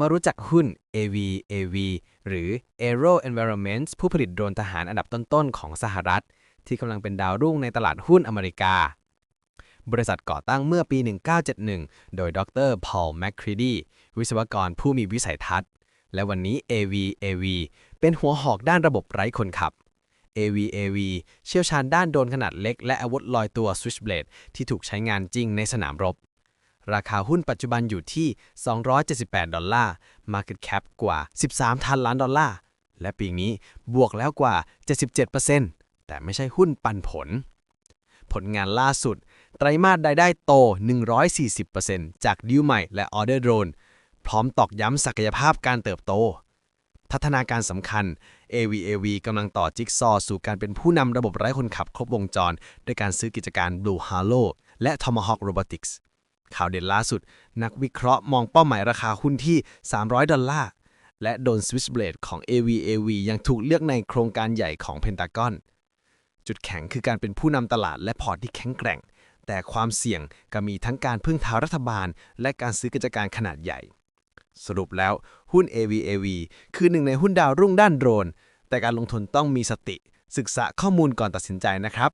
มารู้จักหุ้น AV AV หรือ Aero Environments ผู้ผลิตโดรนทหารอันดับต้นๆ ของสหรัฐ ที่กำลังเป็นดาวรุ่งในตลาดหุ้นอเมริกา บริษัทก่อตั้งเมื่อปี 1971 โดยดรพอลแมคครีดีวิศวกรผู้มีวิสัยทัศน์ และวันนี้ AV AV เป็นหัวหอกด้านระบบไร้คนขับ AV AV เชี่ยวชาญด้านโดรนขนาดเล็กและอาวุธลอยตัว Switchblade ที่ถูกใช้งานจริงในสนามรบ ราคาหุ้นปัจจุบันอยู่ที่ 278 ดอลลาร์ Market Cap กว่า 13ทันล้านดอลลาร์ และปีนี้บวกแล้วกว่า 77%แต่ไม่ใช่หุ้นปันผล ผลงานล่าสุด ไตรมาสรายได้โต 140%จากดิวใหม่และออเดอร์โดรนพร้อมตอกย้ำศักยภาพการเติบโต พัฒนาการสำคัญ AVAV กำลังต่อจิ๊กซอสู่การเป็นผู้นำระบบไร้คนขับครบวงจร ด้วยการซื้อกิจการ Blue Halo และ Tomahawk Robotics ข่าวเด่นล่าสุด นักวิเคราะห์มองเป้าหมายราคาหุ้นที่ 300 ดอลลาร์ และโดน Switchblade ของ AVAV ยังถูกเลือกในโครงการใหญ่ของ Pentagon จุดแข็งคือการเป็นผู้นำตลาดและพอร์ตที่แข็งแกร่ง แต่ความเสี่ยงก็มีทั้งการพึ่งพารัฐบาล และการซื้อกิจการขนาดใหญ่ สรุปแล้วหุ้น AVAV คือหนึ่งในหุ้นดาวรุ่งด้านโดรน แต่การลงทุนต้องมีสติ ศึกษาข้อมูลก่อนตัดสินใจนะครับ